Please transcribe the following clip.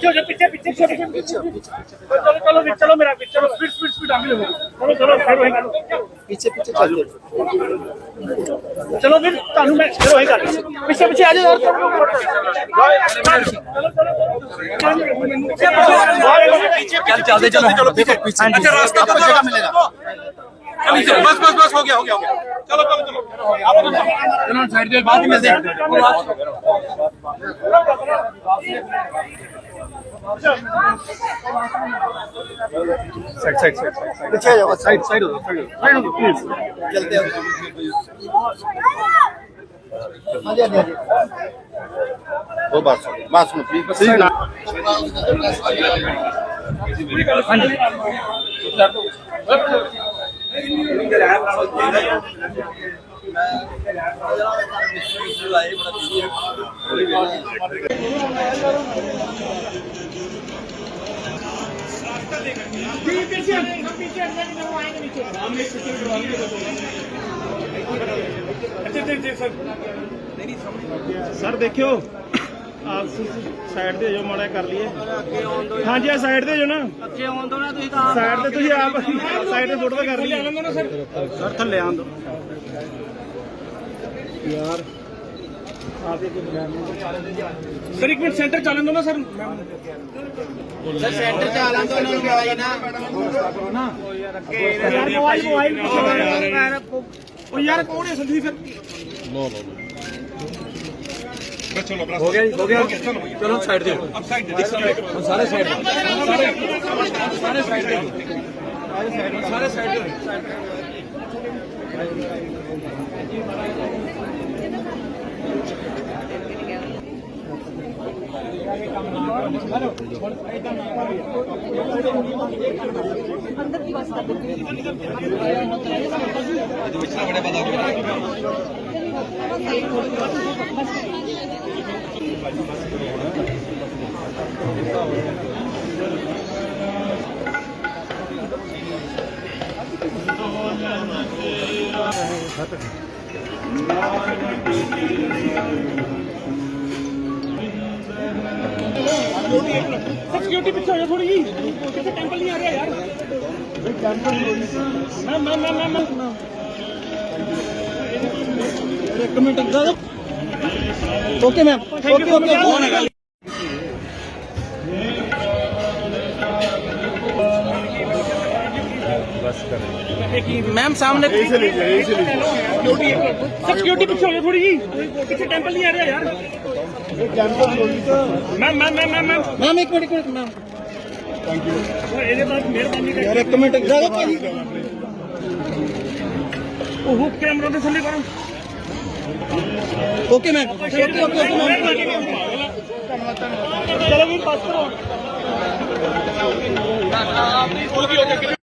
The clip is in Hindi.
पीछे हो जाओ पीछे पीछे पीछे पीछे चलो चलो चलो मेरा पीछे चलो स्पीड स्पीड स्पीड आगे ले चलो चलो फिर वही पीछे पीछे चलो चलो फिर तानू मैं फिर वही कर पीछे पीछे आ जाओ और चलो चलो चलो पीछे पीछे अच्छा रास्ता तो जगह मिलेगा बस बस बस हो गया हो गया हो गया चलो चलो चलो चलो साइड बाद में मिलते हैं पीछे जाओ साइड साइड साइड हो प्लीज चलते हैं हाँ जी हाँ जी हाँ जी वो बात सुनो बात सुनो प्लीज ਸਰ ਦੇਖਿਓ। ਆ ਸਾਈਡ ਤੇ ਜੋ ਮਾੜਾ ਕਰ ਲਈਏ। ਹਾਂਜੀ ਆ ਸਾਈਡ ਤੇ ਜੋ ਨਾ। ਅੱਗੇ ਆਉਣ ਦੋ ਨਾ ਤੁਸੀਂ ਤਾਂ ਸਾਈਡ ਤੇ ਤੁਸੀਂ ਆਪ ਸਾਈਡ ਤੇ ਫੋਟੋ ਕਰ ਲਈਏ। ਸਰ ਥੱਲੇ ਆਉਣ ਦੋ ਯਾਰ। सर एक मिनट सेंटर चालन दो ना सर। सर सेंटर चालन दो ना मोबाइल ना। यार मोबाइल मोबाइल ओ यार कौन है संदीप सर? लो लो चलो हो गया हो गया। चलो साइड दे। अब साइड दे सारे साइड सारे साइड दे। सारे साइड दे। ਅੰਦਰ ਦੀ ਬਸ ਕਰ ਦਿੱਤੀ ਇਹਦੇ ਵਿੱਚ ਨਾ ਬੜੇ ਪਤਾ ਖਤਮ सिक्योरिटी पीछे हो जाए थोड़ी। किसे टेंपल नहीं आ रहा यार। मैं मैं मैं मैं मैं एक minute okay ma'am. Okay okay. Arrest करें मैम सामने सिक्योरिटी पीछे हो थोड़ी जी। पीछे टेंपल नहीं आ रहा यार। Ma'am ma'am ma'am ma'am ma'am. Ma'am एक मिनट एक मिनट मैम। थैंक यू एक minute camera okay ma'am okay okay okay धन्यवाद चलो भी